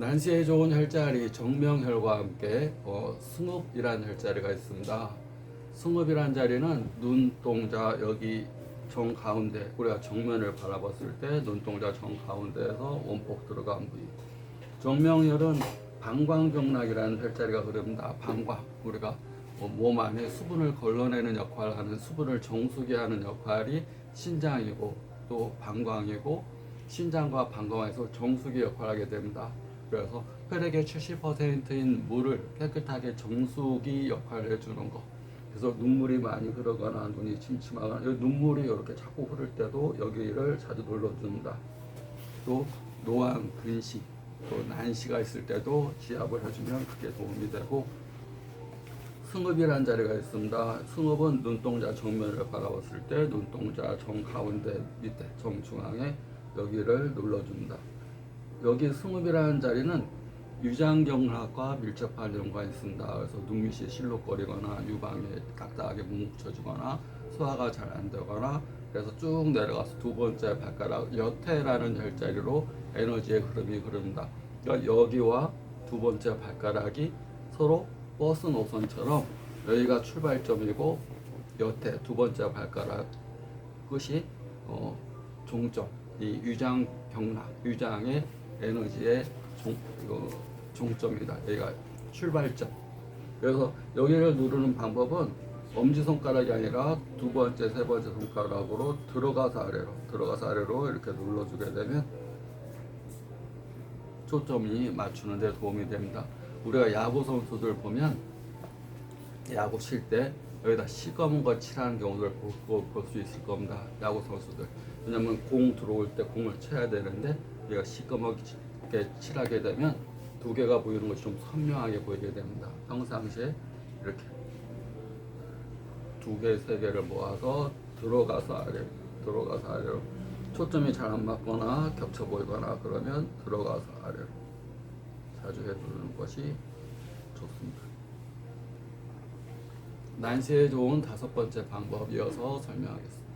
난시에 좋은 혈자리 정명혈과 함께 어, 승읍이라는 혈자리가 있습니다. 승읍이라는 자리는 눈동자 여기 정 가운데 우리가 정면을 바라봤을 때 눈동자 정 가운데에서 원폭 들어간 부위. 정명혈은 방광경락이라는 혈자리가 흐릅니다. 방광 우리가 어, 몸 안에 수분을 걸러내는 역할을 하는 수분을 정수기 하는 역할이 신장이고 또 방광이고 신장과 방광에서 정수기 역할을 하게 됩니다. 그래서 혈액의 70%인 물을 깨끗하게 정수기 역할을 해주는 거. 그래서 눈물이 많이 흐르거나 눈이 침침하거나 눈물이 이렇게 자꾸 흐를 때도 여기를 자주 눌러줍니다. 또 노안, 근시, 또 난시가 있을 때도 지압을 해주면 그게 도움이 되고 승읍이라는 자리가 있습니다. 승읍은 눈동자 정면을 바라봤을 때 눈동자 정 가운데 밑에 정중앙에 여기를 눌러줍니다. 여기 승읍이라는 자리는 유장경락과 밀접한 연관이 있습니다. 그래서 눈밑이 실룩거리거나 유방에 딱딱하게 뭉쳐지거나 소화가 잘 안 되거나 그래서 쭉 내려가서 두 번째 발가락 여태라는 혈자리로 에너지의 흐름이 흐릅니다. 그러니까 여기와 두 번째 발가락이 서로 버스 노선처럼 여기가 출발점이고 여태 두 번째 발가락 끝이 어, 종점 이 유장 경락 유장의 에너지의 종, 이거 종점이다. 여기가 출발점. 그래서 여기를 누르는 방법은 엄지 손가락이 아니라 두 번째, 세 번째 손가락으로 들어가서 아래로, 들어가서 아래로 이렇게 눌러주게 되면 초점이 맞추는 데 도움이 됩니다. 우리가 야구 선수들 보면 야구 칠때 여기다 시꺼먼 거 칠하는 경우를 볼 수 있을 겁니다. 야구 선수들. 왜냐면 공 들어올 때 공을 쳐야 되는데 얘가 시꺼멓게 칠하게 되면 두 개가 보이는 것이 좀 선명하게 보이게 됩니다. 평상시에 이렇게 두 개, 세 개를 모아서 들어가서 아래, 들어가서 아래로 초점이 잘 안 맞거나 겹쳐 보이거나 그러면 들어가서 아래로 자주 해주는 것이 좋습니다. 난시에 좋은 다섯 번째 방법 이어서 설명하겠습니다.